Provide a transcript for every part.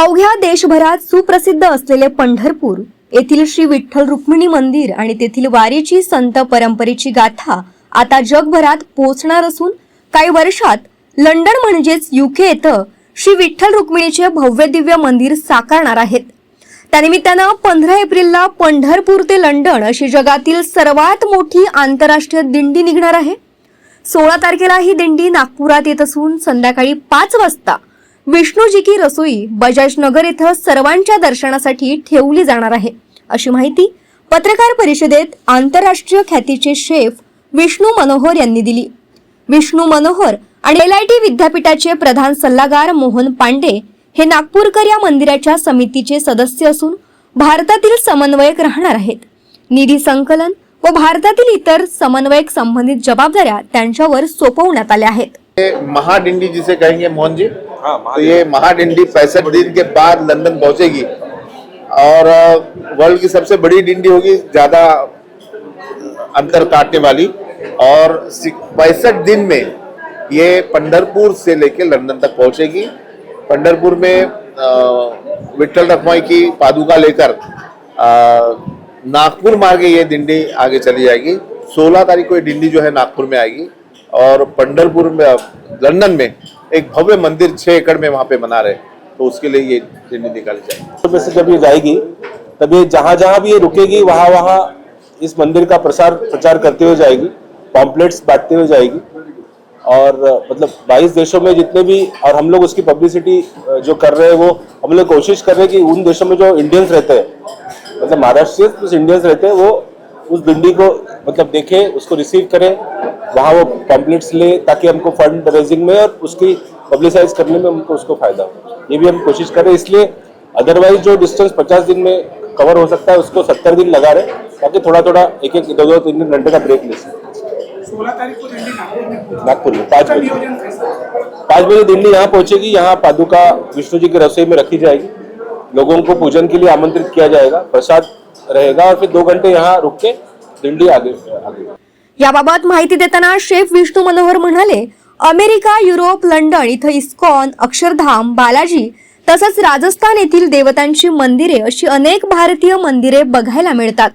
अवघ्या देशभरात सुप्रसिद्ध असलेले पंढरपूर येथील श्री विठ्ठल रुक्मिणी मंदिर आणि तेथील वारीची संत परंपरेची गाथा आता जगभरात पोहोचणार असून काही वर्षात लंडन म्हणजेच युके येथं श्री विठ्ठल रुक्मिणीचे भव्य दिव्य मंदिर साकारणार आहेत. त्यानिमित्तानं पंधरा एप्रिलला पंढरपूर ते लंडन अशी जगातील सर्वात मोठी आंतरराष्ट्रीय दिंडी निघणार आहे. सोळा तारखेला ही दिंडी नागपुरात येत असून संध्याकाळी पाच वाजता विष्णूजी की रसोई बजाज नगर इथं सर्वांच्या दर्शनासाठी ठेवली जाणार आहे. अशी माहिती पत्रकार परिषदेत आंतरराष्ट्रीय ख्यातीचे शेफ विष्णू मनोहर यांनी दिली. विष्णू मनोहर आणि एल आय टी विद्यापीठाचे प्रधान सल्लागार मोहन पांडे हे नागपूरकर या मंदिराच्या समितीचे सदस्य असून भारतातील समन्वयक राहणार आहेत. निधी संकलन व भारतातील इतर समन्वयक संबंधित जबाबदाऱ्या त्यांच्यावर सोपवण्यात आल्या आहेत. महाडिंडी जिसे कहेंगे मोहन जी हाँ तो ये महाडिंडी पैंसठ दिन के बाद लंदन पहुंचेगी। और वर्ल्ड की सबसे बड़ी डिंडी होगी ज़्यादा अंतर काटने वाली। और पैंसठ दिन में ये पंडरपुर से लेके लंदन तक पहुंचेगी। पंडरपुर में विठल रखमाई की पादुका लेकर नागपुर मार्गे ये डिंडी आगे चली जाएगी। 16 तारीख को ये डिंडी जो है नागपुर में आएगी। और पंडरपुर में, लंदन में एक भव्य मंदिर छह एकड़ में वहाँ पे बना रहे तो उसके लिए ये डिंडी निकाली जाएगी। में से जब ये जाएगी, तब ये जहाँ जहाँ भी ये रुकेगी, वहाँ वहाँ इस मंदिर का प्रसार प्रचार करते हुए जाएगी पॉम्पलेट्स बांटते हुए जाएगी। और मतलब 22 देशों में जितने भी, और हम लोग उसकी पब्लिसिटी जो कर रहे हैं, वो हम लोग कोशिश कर रहे हैं कि उन देशों में जो इंडियंस रहते हैं मतलब महाराष्ट्र प्लस इंडियंस रहते हैं, वो उस दिंडी को मतलब देखे उसको रिसीव करें। वहाँ वो पॉम्पलेट्स ले ताकि हमको फंड रेजिंग में और उसकी पब्लिसाइज करने में हमको उसको फ़ायदा हो। ये भी हम कोशिश करें। इसलिए अदरवाइज़ जो डिस्टेंस पचास दिन में कवर हो सकता है उसको सत्तर दिन लगा रहे ताकि थोड़ा थोड़ा एक एक दो दो तीन तीन घंटे का ब्रेक ले सकें। सोलह तारीख को नागपुर में। पाँच बजे? पाँच बजे दिल्ली यहाँ पहुंचेगी। यहाँ पादुका विष्णु जी की रसोई में रखी जाएगी। लोगों को पूजन के लिए आमंत्रित किया जाएगा। प्रसाद रहेगा और फिर दो घंटे यहाँ रुक के दिल्ली आगे आगे। याबाबत माहिती देताना शेफ विष्णू मनोहर म्हणाले अमेरिका युरोप लंडन इथं इस्कॉन अक्षरधाम बालाजी तसंच राजस्थान येथील देवतांची मंदिरे अशी अनेक भारतीय मंदिरे बघायला मिळतात.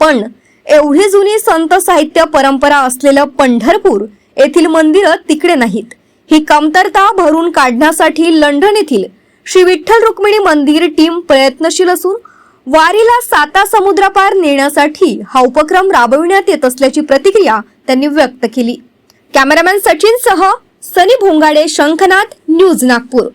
पण एवढी जुनी संत साहित्य परंपरा असलेलं पंढरपूर येथील मंदिरं तिकडे नाहीत. ही कमतरता भरून काढण्यासाठी लंडन येथील श्री विठ्ठल रुक्मिणी मंदिर टीम प्रयत्नशील असून वारीला साता समुद्रापार नेण्यासाठी हा उपक्रम राबविण्यात येत असल्याची प्रतिक्रिया त्यांनी व्यक्त केली. कॅमेरामॅन सचिन सह सनी भोंगाडे शंखनाथ न्यूज नागपूर.